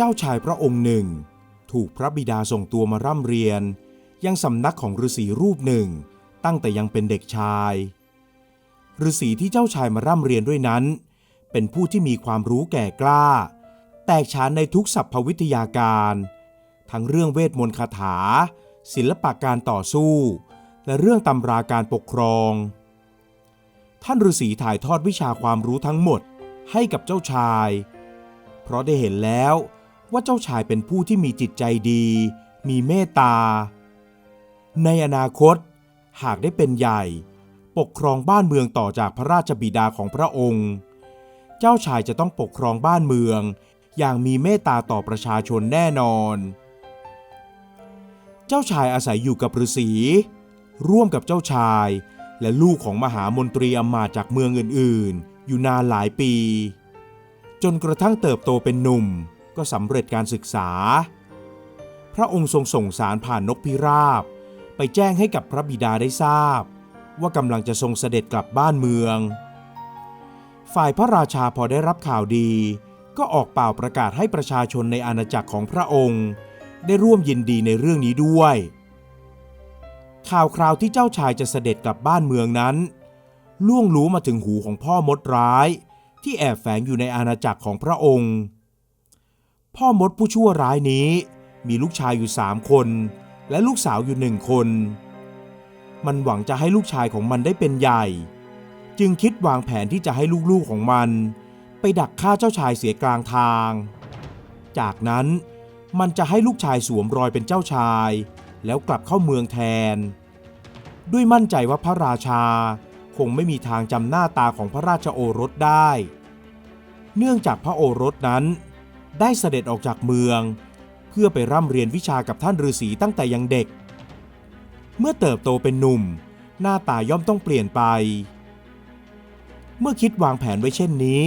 เจ้าชายพระองค์หนึ่ง ถูกพระบิดาส่งตัวมาร่ำเรียน ยังสำนักของฤาษีรูปหนึ่ง ตั้งแต่ยังเป็นเด็กชายฤาษีที่เจ้าชายมาร่ำเรียนด้วยนั้น เป็นผู้ที่มีความรู้แก่กล้า แตกฉานในทุกสัพพวิทยาการ ทั้งเรื่องเวทมนต์คาถา ศิลปะการต่อสู้ และเรื่องตำราการปกครอง ท่านฤาษีถ่ายทอดวิชาความรู้ทั้งหมดให้กับเจ้าชาย เพราะได้เห็นแล้ว ว่าเจ้าชายเป็นผู้ที่มีจิตใจดี มีเมตตา ในอนาคต หากได้เป็นใหญ่ ปกครองบ้านเมืองต่อจากพระราชบิดาของพระองค์ เจ้าชายจะต้องปกครองบ้านเมือง อย่างมีเมตตาต่อประชาชนแน่นอน เจ้าชายอาศัยอยู่กับฤาษีร่วมกับเจ้าชาย และลูกของมหามนตรีอำมาจากเมืองอื่นๆ อยู่นานหลายปี จนกระทั่งเติบโตเป็นหนุ่ม ก็สำเร็จการศึกษา พระองค์ทรงส่งสารผ่านนกพิราบ ไปแจ้งให้กับพระบิดาได้ทราบ ว่ากำลังจะทรงเสด็จกลับบ้านเมือง ฝ่ายพระราชาพอได้รับข่าวดี ก็ออกเป่าประกาศให้ประชาชนในอาณาจักรของพระองค์ ได้ร่วมยินดีในเรื่องนี้ด้วย ข่าวคราวที่เจ้าชายจะเสด็จกลับบ้านเมืองนั้น ล่วงรู้มาถึงหูของพ่อมดร้ายที่แอบแฝงอยู่ในอาณาจักรของพระองค์ พ่อมดผู้ชั่วร้ายนี้ มีลูกชายอยู่สามคน และลูกสาวอยู่หนึ่งคน มันหวังจะให้ลูกชายของมันได้เป็นใหญ่ จึงคิดวางแผนที่จะให้ลูกๆของมัน ไปดักฆ่าเจ้าชายเสียกลางทาง จากนั้นมันจะให้ลูกชายสวมรอยเป็นเจ้าชาย แล้วกลับเข้าเมืองแทน ด้วยมั่นใจว่าพระราชาคงไม่มีทางจำหน้าตาของพระราชโอรสได้ เนื่องจากพระโอรสนั้น ได้เสด็จออกจากเมือง เพื่อไปร่ำเรียนวิชากับท่านฤาษีตั้งแต่ยังเด็ก เมื่อเติบโตเป็นหนุ่ม หน้าตาย่อมต้องเปลี่ยนไป เมื่อคิดวางแผนไว้เช่นนี้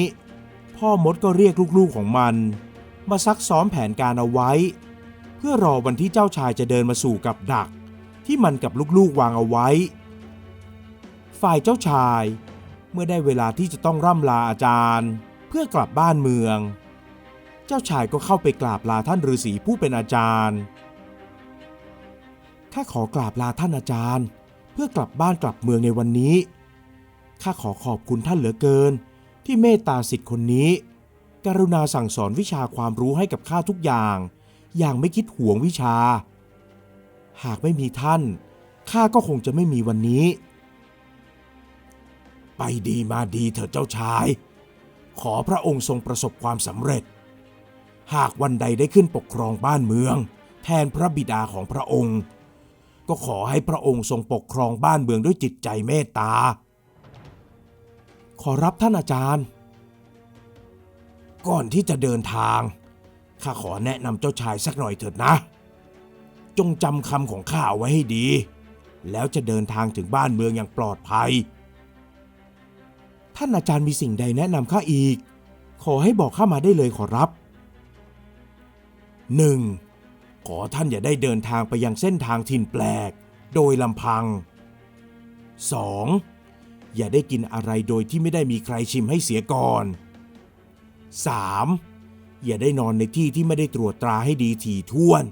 พ่อมดก็เรียกลูกๆของมัน มาซักซ้อมแผนการเอาไว้ เพื่อรอวันที่เจ้าชายจะเดินมาสู่กับดัก ที่มันกับลูกๆวางเอาไว้ ฝ่ายเจ้าชายเมื่อได้เวลาที่จะต้องร่ำลาอาจารย์ เพื่อกลับบ้านเมือง จ้าชายก็เข้าไปกราบลาท่านฤาษีผู้เป็นอาจารย์ ข้าขอกราบลาท่านอาจารย์ เพื่อกลับบ้านกลับเมืองในวันนี้ ข้าขอขอบคุณท่านเหลือเกิน ที่เมตตาสิทธิ์คนนี้ กรุณาสั่งสอนวิชาความรู้ให้กับข้าทุกอย่าง อย่างไม่คิดห่วงวิชา หากไม่มีท่าน ข้าก็คงจะไม่มีวันนี้ ไปดีมาดีเถิดเจ้าชาย ขอพระองค์ทรงประสบความสำเร็จ หากวันใดได้ขึ้นปกครองบ้านเมือง แทนพระบิดาของพระองค์ ก็ขอให้พระองค์ทรงปกครองบ้านเมืองด้วยจิตใจเมตตา ขอรับท่านอาจารย์ ก่อนที่จะเดินทาง ข้าขอแนะนำเจ้าชายสักหน่อยเถิดนะ จงจำคำของข้าเอาไว้ให้ดี แล้วจะเดินทางถึงบ้านเมืองอย่างปลอดภัย ท่านอาจารย์มีสิ่งใดแนะนำข้าอีก ขอให้บอกข้ามาได้เลยขอรับ 1. ขอท่านอย่าได้เดินทางไปยังเส้นทางถิ่นแปลก โดยลำพัง 2. อย่าได้กินอะไรโดยที่ไม่ได้มีใครชิมให้เสียก่อน 3. อย่าได้นอนในที่ที่ไม่ได้ตรวจตราให้ดีถี่ถ้วน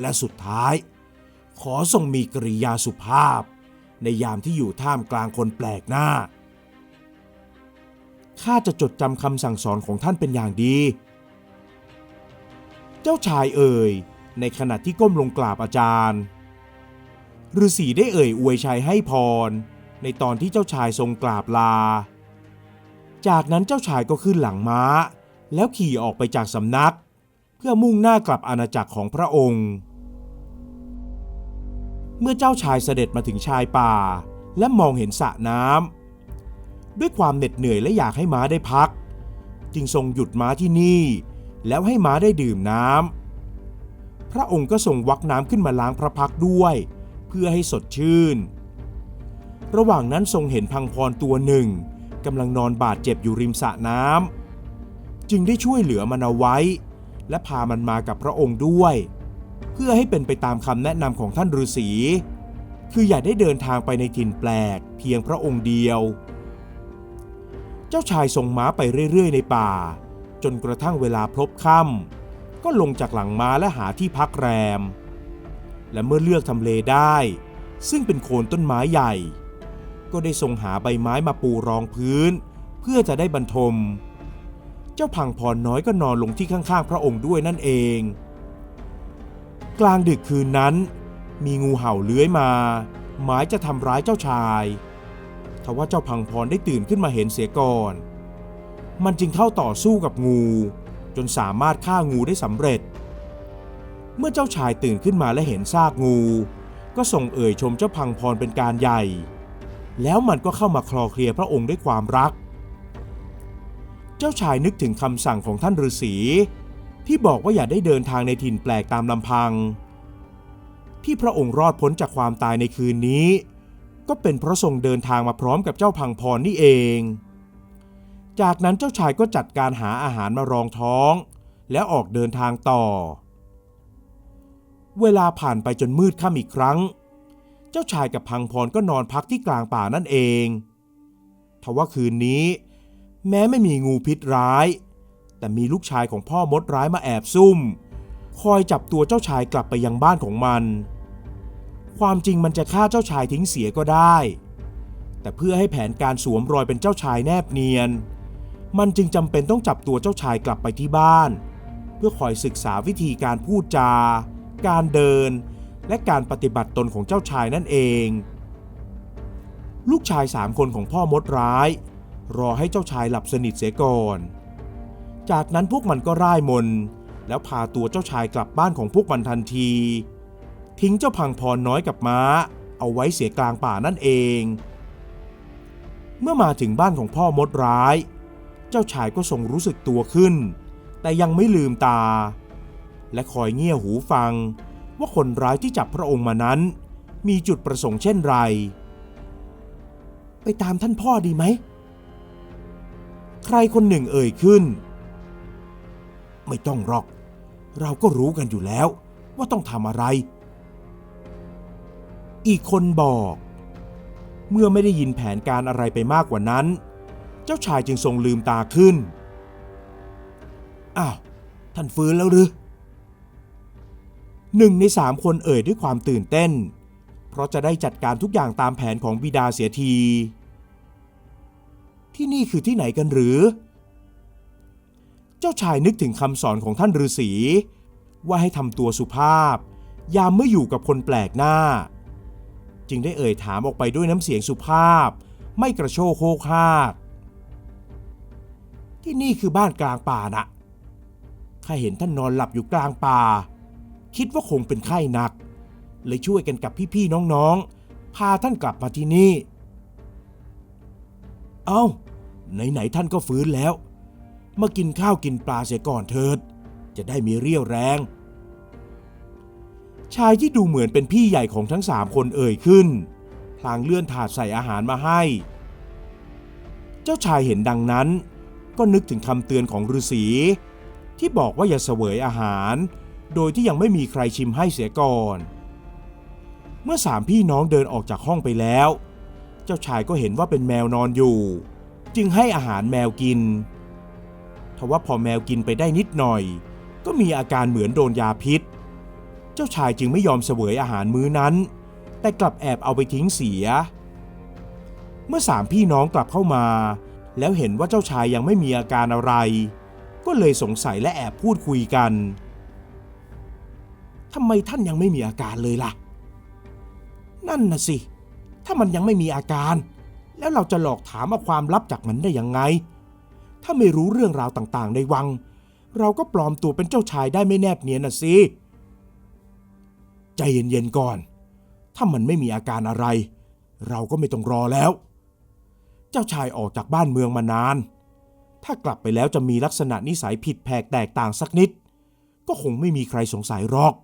และสุดท้าย ขอทรงมีกริยาสุภาพ ในยามที่อยู่ท่ามกลางคนแปลกหน้าข้าจะจดจำคำสั่งสอนของท่านเป็นอย่างดี เจ้าชายเอ่ย ในขณะที่ก้มลงกราบอาจารย์ฤาษีได้เอ่ยอวยชัยให้พร ในตอนที่เจ้าชายทรงกราบลา จากนั้นเจ้าชายก็ขึ้นหลังม้า แล้วขี่ออกไปจากสำนัก เพื่อมุ่งหน้ากลับอาณาจักรของพระองค์ เมื่อเจ้าชายเสด็จมาถึงชายป่า และมองเห็นสระน้ำด้วยความเหน็ดเหนื่อยและอยากให้ม้าได้พัก จึงทรงหยุดม้าที่นี่ แล้วให้ม้าได้ดื่มน้ำ พระองค์ก็ทรงวักน้ำขึ้นมาล้างพระพักด้วย เพื่อให้สดชื่น ระหว่างนั้นทรงเห็นพังพรตัวหนึ่งกำลังนอนบาดเจ็บอยู่ริมสระน้ำจึงได้ช่วยเหลือมันเอาไว้ และพามันมากับพระองค์ด้วย เพื่อให้เป็นไปตามคำแนะนำของท่านฤาษีคืออย่าได้เดินทางไปในถิ่นแปลกเพียงพระองค์เดียว เจ้าชายทรงม้าไปเรื่อย ๆ ในป่า จนกระทั่งเวลาพลบค่ำก็ลงจากหลังม้าและหาที่พักแรม และเมื่อเลือกทำเลได้ ซึ่งเป็นโคนต้นไม้ใหญ่ ก็ได้ทรงหาใบไม้มาปูรองพื้น เพื่อจะได้บรรทม เจ้าพังพรน้อยก็นอนลงที่ข้างๆ พระองค์ด้วยนั่นเอง กลางดึกคืนนั้น มีงูเห่าเลื้อยมา หมายจะทำร้ายเจ้าชายทว่าเจ้าพังพรได้ตื่นขึ้นมาเห็นเสียก่อน มันจึงเข้าต่อสู้กับงู จนสามารถฆ่างูได้สำเร็จ เมื่อเจ้าชายตื่นขึ้นมาและเห็นซากงู ก็ส่งเอ่ยชมเจ้าพังพรเป็นการใหญ่ แล้วมันก็เข้ามาคลอเคลียพระองค์ด้วยความรัก เจ้าชายนึกถึงคำสั่งของท่านฤาษีที่บอกว่าอย่าได้เดินทางในถิ่นแปลกตามลำพัง ที่พระองค์รอดพ้นจากความตายในคืนนี้ ก็เป็นเพราะทรงเดินทางมาพร้อมกับเจ้าพังพรนี่เอง จากนั้นเจ้าชายก็จัดการหาอาหารมารองท้อง แล้วออกเดินทางต่อ เวลาผ่านไปจนมืดค่ำอีกครั้ง เจ้าชายกับพังพรก็นอนพักที่กลางป่านั่นเองทว่าคืนนี้ แม้ไม่มีงูพิษร้าย แต่มีลูกชายของพ่อมดร้ายมาแอบซุ่ม คอยจับตัวเจ้าชายกลับไปยังบ้านของมัน ความจริงมันจะฆ่าเจ้าชายทิ้งเสียก็ได้แต่เพื่อให้แผนการสวมรอยเป็นเจ้าชายแนบเนียน มันจึงจำเป็นต้องจับตัวเจ้าชายกลับไปที่บ้าน เพื่อคอยศึกษาวิธีการพูดจา การเดิน และการปฏิบัติตนของเจ้าชายนั่นเอง ลูกชายสามคนของพ่อมดร้าย รอให้เจ้าชายหลับสนิทเสียก่อน จากนั้นพวกมันก็ร่ายมน แล้วพาตัวเจ้าชายกลับบ้านของพวกมันทันที ทิ้งเจ้าพังพรน้อยกับม้า เอาไว้เสียกลางป่านั่นเอง เมื่อมาถึงบ้านของพ่อมดร้าย จ้าชายก็ทรงรู้สึกตัวขึ้น แต่ยังไม่ลืมตา และคอยเงี่ยหูฟังว่าคนร้ายที่จับพระองค์มานั้น มีจุดประสงค์เช่นไร ไปตามท่านพ่อดีไหม ใครคนหนึ่งเอ่ยขึ้น ไม่ต้องหรอก เราก็รู้กันอยู่แล้วว่าต้องทำอะไร อีกคนบอก เมื่อไม่ได้ยินแผนการอะไรไปมากกว่านั้น เจ้าชายจึงทรงลืมตาขึ้น อ้าว ท่านฟื้นแล้วหรือหนึ่งในสามคนเอ่ยด้วยความตื่นเต้น เพราะจะได้จัดการทุกอย่างตามแผนของบิดาเสียที ที่นี่คือที่ไหนกันหรือ เจ้าชายนึกถึงคำสอนของท่านฤาษีว่าให้ทำตัวสุภาพ ยามเมื่ออยู่กับคนแปลกหน้า จึงได้เอ่ยถามออกไปด้วยน้ำเสียงสุภาพ ไม่กระโชกโคกฮาก ที่นี่คือบ้านกลางป่านะข้าเห็นท่านนอนหลับอยู่กลางป่า คิดว่าคงเป็นไข้หนัก เลยช่วยกันกับพี่ๆน้องๆ พาท่านกลับมาที่นี่ เอา้า ไหนๆท่านก็ฟื้นแล้ว มากินข้าวกินปลาเสียก่อนเถิด จะได้มีเรี่ยวแรง ชายที่ดูเหมือนเป็นพี่ใหญ่ของทั้งสามคนเอ่ยขึ้น พลางเลื่อนถาดใส่อาหารมาให้ เจ้าชายเห็นดังนั้น ก็นึกถึงคำเตือนของฤาษีที่บอกว่าอย่าเสวยอาหาร โดยที่ยังไม่มีใครชิมให้เสียก่อน เมื่อสามพี่น้องเดินออกจากห้องไปแล้ว เจ้าชายก็เห็นว่าเป็นแมวนอนอยู่ จึงให้อาหารแมวกินทว่าพอแมวกินไปได้นิดหน่อย ก็มีอาการเหมือนโดนยาพิษ เจ้าชายจึงไม่ยอมเสวยอาหารมื้อนั้น แต่กลับแอบเอาไปทิ้งเสีย เมื่อสามพี่น้องกลับเข้ามา แล้วเห็นว่าเจ้าชายยังไม่มีอาการอะไร ก็เลยสงสัยและแอบพูดคุยกันทำไมท่านยังไม่มีอาการเลยล่ะ นั่นน่ะสิ ถ้ามันยังไม่มีอาการ แล้วเราจะหลอกถามเอาความลับจากมันได้ยังไง ถ้าไม่รู้เรื่องราวต่างๆ ในวัง เราก็ปลอมตัวเป็นเจ้าชายได้ไม่แนบเนียนน่ะสิ ใจเย็นๆก่อน ถ้ามันไม่มีอาการอะไร เราก็ไม่ต้องรอแล้ว เจ้าชายออกจากบ้านเมืองมานาน ถ้ากลับไปแล้วจะมีลักษณะนิสัยผิดแผกแตกต่างสักนิด ก็คงไม่มีใครสงสัยหรอก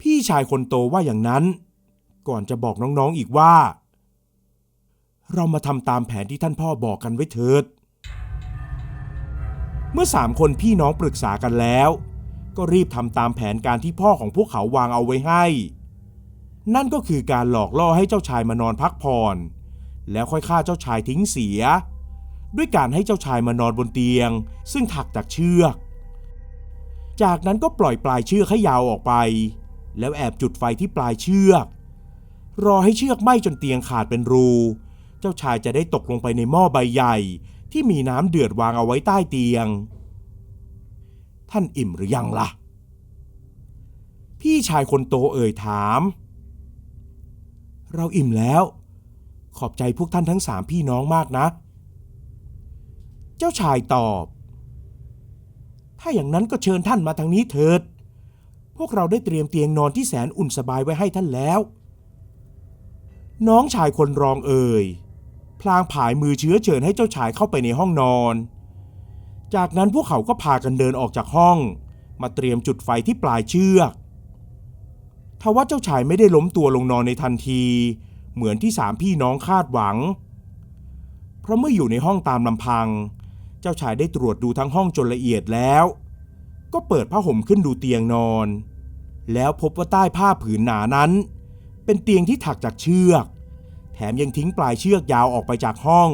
พี่ชายคนโตว่าอย่างนั้น ก่อนจะบอกน้องๆอีกว่า เรามาทำตามแผนที่ท่านพ่อบอกกันไว้เถิด เมื่อสามคนพี่น้องปรึกษากันแล้ว ก็รีบทำตามแผนการที่พ่อของพวกเขาวางเอาไว้ให้ นั่นก็คือการหลอกล่อให้เจ้าชายมานอนพักผ่อน แล้วค่อยฆ่าเจ้าชายทิ้งเสีย ด้วยการให้เจ้าชายมานอนบนเตียง ซึ่งถักจากเชือก จากนั้นก็ปล่อยปลายเชือกให้ยาวออกไป แล้วแอบจุดไฟที่ปลายเชือก รอให้เชือกไหม้จนเตียงขาดเป็นรู เจ้าชายจะได้ตกลงไปในหม้อใบใหญ่ที่มีน้ำเดือดวางเอาไว้ใต้เตียง ท่านอิ่มหรือยังล่ะ พี่ชายคนโตเอ่ยถาม เราอิ่มแล้ว ขอบใจพวกท่านทั้งสามพี่น้องมากนะ เจ้าชายตอบ ถ้าอย่างนั้นก็เชิญท่านมาทางนี้เถิด พวกเราได้เตรียมเตียงนอนที่แสนอุ่นสบายไว้ให้ท่านแล้ว น้องชายคนรองเอ่ย พลางผายมือเชื้อเชิญให้เจ้าชายเข้าไปในห้องนอน จากนั้นพวกเขาก็พากันเดินออกจากห้อง มาเตรียมจุดไฟที่ปลายเชือกทว่าเจ้าชายไม่ได้ล้มตัวลงนอนในทันที เหมือนที่สามพี่น้องคาดหวัง เพราะเมื่ออยู่ในห้องตามลำพัง เจ้าชายได้ตรวจดูทั้งห้องจนละเอียดแล้ว ก็เปิดผ้าห่มขึ้นดูเตียงนอน แล้วพบว่าใต้ผ้าผืนหนานั้น เป็นเตียงที่ถักจากเชือก แถมยังทิ้งปลายเชือกยาวออกไปจากห้อง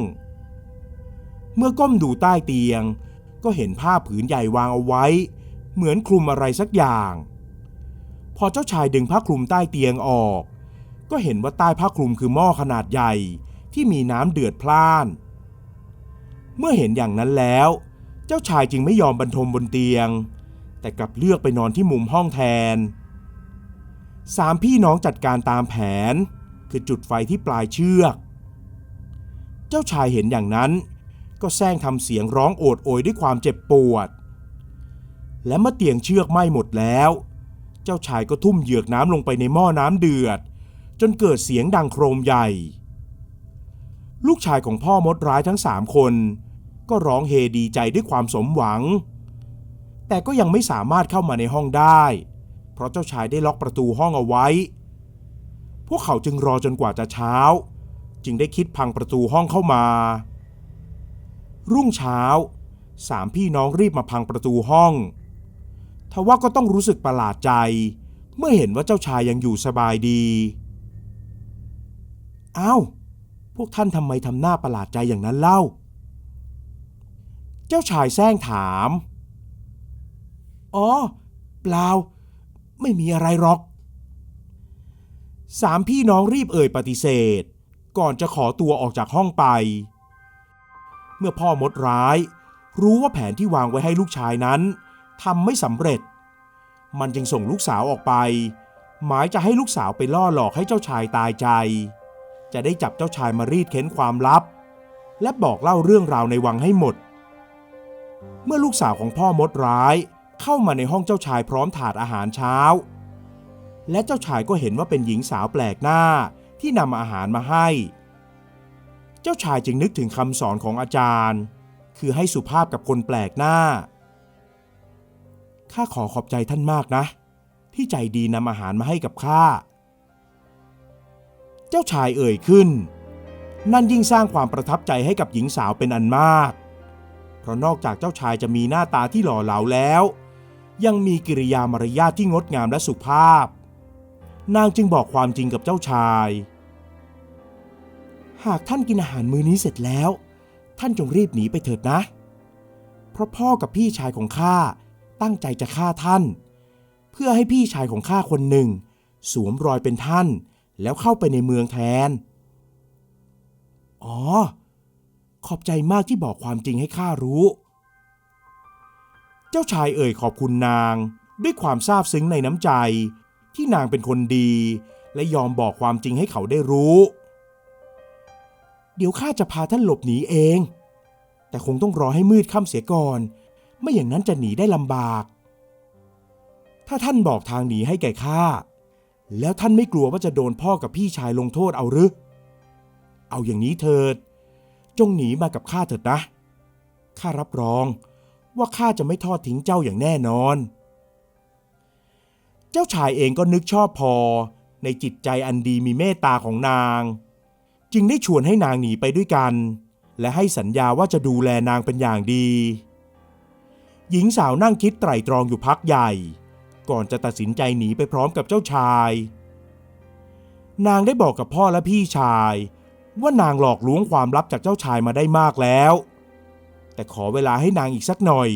เมื่อก้มดูใต้เตียง ก็เห็นผ้าผืนใหญ่วางเอาไว้ เหมือนคลุมอะไรสักอย่าง พอเจ้าชายดึงผ้าคลุมใต้เตียงออก ก็เห็นว่าใต้ผ้าคลุมคือหม้อขนาดใหญ่ที่มีน้ำเดือดพล่าน เมื่อเห็นอย่างนั้นแล้ว เจ้าชายจึงไม่ยอมบรรทมบนเตียง แต่กลับเลือกไปนอนที่มุมห้องแทน สามพี่น้องจัดการตามแผน คือจุดไฟที่ปลายเชือก เจ้าชายเห็นอย่างนั้น ก็แซงทำเสียงร้องโอดโอยด้วยความเจ็บปวด และเมื่อเตียงเชือกไหม้หมดแล้ว เจ้าชายก็ทุ่มเหยือกน้ำลงไปในหม้อน้ำเดือด จนเกิดเสียงดังโครมใหญ่ ลูกชายของพ่อมดร้ายทั้งสามคน ก็ร้องเฮดีใจด้วยความสมหวัง แต่ก็ยังไม่สามารถเข้ามาในห้องได้ เพราะเจ้าชายได้ล็อกประตูห้องเอาไว้ พวกเขาจึงรอจนกว่าจะเช้า จึงได้คิดพังประตูห้องเข้ามา รุ่งเช้าสามพี่น้องรีบมาพังประตูห้องทว่าก็ต้องรู้สึกประหลาดใจ เมื่อเห็นว่าเจ้าชายยังอยู่สบายดี อ้าว พวกท่านทำไมทำหน้าประหลาดใจอย่างนั้นเล่า เจ้าชายแซงถาม อ๋อ เปล่า ไม่มีอะไรหรอก สามพี่น้องรีบเอ่ยปฏิเสธ ก่อนจะขอตัวออกจากห้องไป เมื่อพ่อมดร้าย รู้ว่าแผนที่วางไว้ให้ลูกชายนั้นทำไม่สำเร็จ มันจึงส่งลูกสาวออกไป หมายจะให้ลูกสาวไปล่อหลอกให้เจ้าชายตายใจ จะได้จับเจ้าชายมารีดเค้นความลับ และบอกเล่าเรื่องราวในวังให้หมด เมื่อลูกสาวของพ่อมดร้ายเข้ามาในห้องเจ้าชายพร้อมถาดอาหารเช้า และเจ้าชายก็เห็นว่าเป็นหญิงสาวแปลกหน้าที่นำอาหารมาให้ เจ้าชายจึงนึกถึงคำสอนของอาจารย์ คือให้สุภาพกับคนแปลกหน้า ข้าขอขอบใจท่านมากนะ ที่ใจดีนำอาหารมาให้กับข้า จ้าชายเอ่ยขึ้น นั่นยิ่งสร้างความประทับใจให้กับหญิงสาวเป็นอันมาก เพราะนอกจากเจ้าชายจะมีหน้าตาที่หล่อเหลาแล้ว ยังมีกิริยามารยาทที่งดงามและสุภาพ นางจึงบอกความจริงกับเจ้าชาย หากท่านกินอาหารมื้อนี้เสร็จแล้ว ท่านจงรีบหนีไปเถิดนะ เพราะพ่อกับพี่ชายของข้าตั้งใจจะฆ่าท่าน เพื่อให้พี่ชายของข้าคนหนึ่ง สวมรอยเป็นท่าน แล้วเข้าไปในเมืองแทน อ๋อ ขอบใจมากที่บอกความจริงให้ข้ารู้ เจ้าชายเอ่ยขอบคุณนางด้วยความซาบซึ้งในน้ำใจ ที่นางเป็นคนดี และยอมบอกความจริงให้เขาได้รู้ เดี๋ยวข้าจะพาท่านหลบหนีเอง แต่คงต้องรอให้มืดค่ำเสียก่อน ไม่อย่างนั้นจะหนีได้ลำบาก ถ้าท่านบอกทางหนีให้แก่ข้า แล้วท่านไม่กลัวว่าจะโดนพ่อกับพี่ชายลงโทษเอาหรือ เอาอย่างนี้เถิด จงหนีมากับข้าเถิดนะ ข้ารับรองว่าข้าจะไม่ทอดทิ้งเจ้าอย่างแน่นอน เจ้าชายเองก็นึกชอบพอในจิตใจอันดีมีเมตตาของนาง จึงได้ชวนให้นางหนีไปด้วยกัน และให้สัญญาว่าจะดูแลนางเป็นอย่างดี หญิงสาวนั่งคิดไตร่ตรองอยู่พักใหญ่ ก่อนจะตัดสินใจหนีไปพร้อมกับเจ้าชาย นางได้บอกกับพ่อและพี่ชาย ว่านางหลอกลวงความลับจากเจ้าชายมาได้มากแล้ว แต่ขอเวลาให้นางอีกสักหน่อย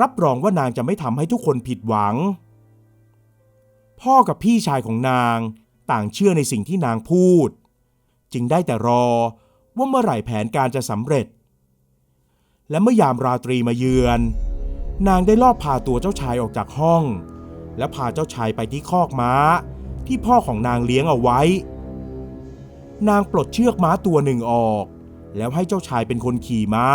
รับรองว่านางจะไม่ทำให้ทุกคนผิดหวัง พ่อกับพี่ชายของนางต่างเชื่อในสิ่งที่นางพูด จึงได้แต่รอว่าเมื่อไหร่แผนการจะสำเร็จ และเมื่อยามราตรีมาเยือน นางได้ลอบพาตัวเจ้าชายออกจากห้อง และพาเจ้าชายไปที่คอกม้า ที่พ่อของนางเลี้ยงเอาไว้ นางปลดเชือกม้าตัวหนึ่งออก แล้วให้เจ้าชายเป็นคนขี่ม้า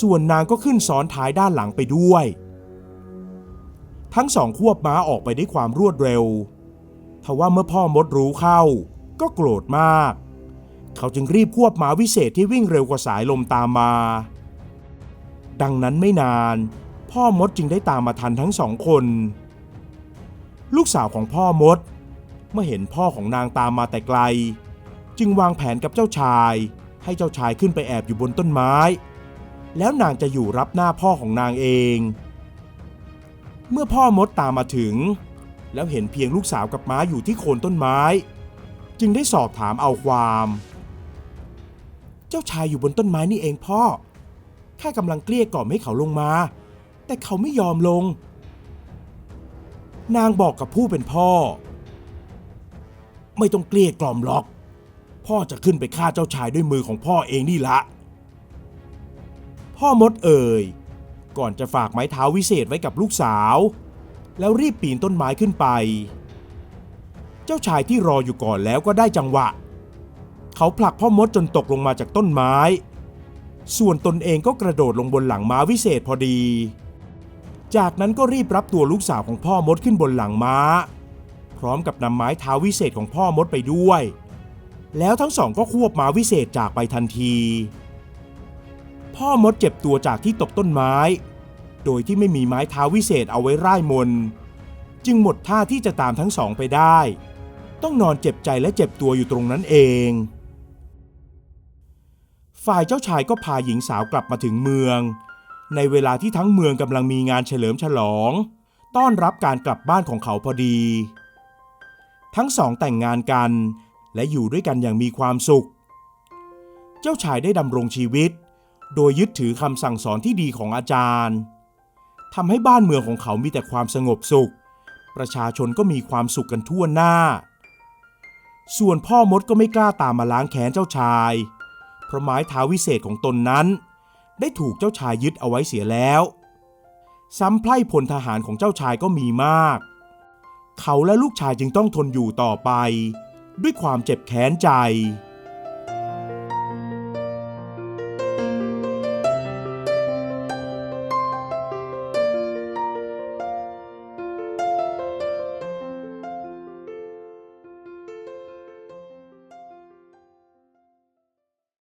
ส่วนนางก็ขึ้นซ้อนท้ายด้านหลังไปด้วย ทั้งสองควบม้าออกไปด้วยความรวดเร็วทว่าเมื่อพ่อมดรู้เข้า ก็โกรธมาก เขาจึงรีบควบม้าวิเศษที่วิ่งเร็วกว่าสายลมตามมา ดังนั้นไม่นาน พ่อมดจึงได้ตามมาทันทั้งสองคน ลูกสาวของพ่อมด เมื่อเห็นพ่อของนางตามมาแต่ไกล จึงวางแผนกับเจ้าชาย ให้เจ้าชายขึ้นไปแอบอยู่บนต้นไม้ แล้วนางจะอยู่รับหน้าพ่อของนางเอง เมื่อพ่อมดตามมาถึง แล้วเห็นเพียงลูกสาวกับม้าอยู่ที่โคนต้นไม้ จึงได้สอบถามเอาความ เจ้าชายอยู่บนต้นไม้นี่เองพ่อแค่กำลังเกลี้ยกล่อมให้เขาลงมา แต่เขาไม่ยอมลง นางบอกกับผู้เป็นพ่อ ไม่ต้องเกลี้ยกล่อมหรอก พ่อจะขึ้นไปฆ่าเจ้าชายด้วยมือของพ่อเองนี่ละ พ่อมดเอ่ย ก่อนจะฝากไม้เท้าวิเศษไว้กับลูกสาว แล้วรีบปีนต้นไม้ขึ้นไป เจ้าชายที่รออยู่ก่อนแล้วก็ได้จังหวะ เขาผลักพ่อมดจนตกลงมาจากต้นไม้ ส่วนตนเองก็กระโดดลงบนหลังม้าวิเศษพอดี จากนั้นก็รีบรับตัวลูกสาวของพ่อมดขึ้นบนหลังม้า พร้อมกับนำไม้เท้าวิเศษของพ่อมดไปด้วย แล้วทั้งสองก็ควบม้าวิเศษจากไปทันที พ่อมดเจ็บตัวจากที่ตกต้นไม้ โดยที่ไม่มีไม้เท้าวิเศษเอาไว้ร่ายมน จึงหมดท่าที่จะตามทั้งสองไปได้ ต้องนอนเจ็บใจและเจ็บตัวอยู่ตรงนั้นเอง ฝ่ายเจ้าชายก็พาหญิงสาวกลับมาถึงเมือง ในเวลาที่ทั้งเมืองกำลังมีงานเฉลิมฉลอง ต้อนรับการกลับบ้านของเขาพอดี ทั้งสองแต่งงานกัน และอยู่ด้วยกันอย่างมีความสุข เจ้าชายได้ดำรงชีวิต โดยยึดถือคำสั่งสอนที่ดีของอาจารย์ทำให้บ้านเมืองของเขามีแต่ความสงบสุข ประชาชนก็มีความสุขกันทั่วหน้า ส่วนพ่อมดก็ไม่กล้าตามมาล้างแค้นเจ้าชาย เพราะไม้เท้าวิเศษของตนนั้น ได้ถูกเจ้าชายยึดเอาไว้เสียแล้วซ้ำไพร่พลทหารของเจ้าชายก็มีมาก เขาและลูกชายจึงต้องทนอยู่ต่อไป ด้วยความเจ็บแค้นใจ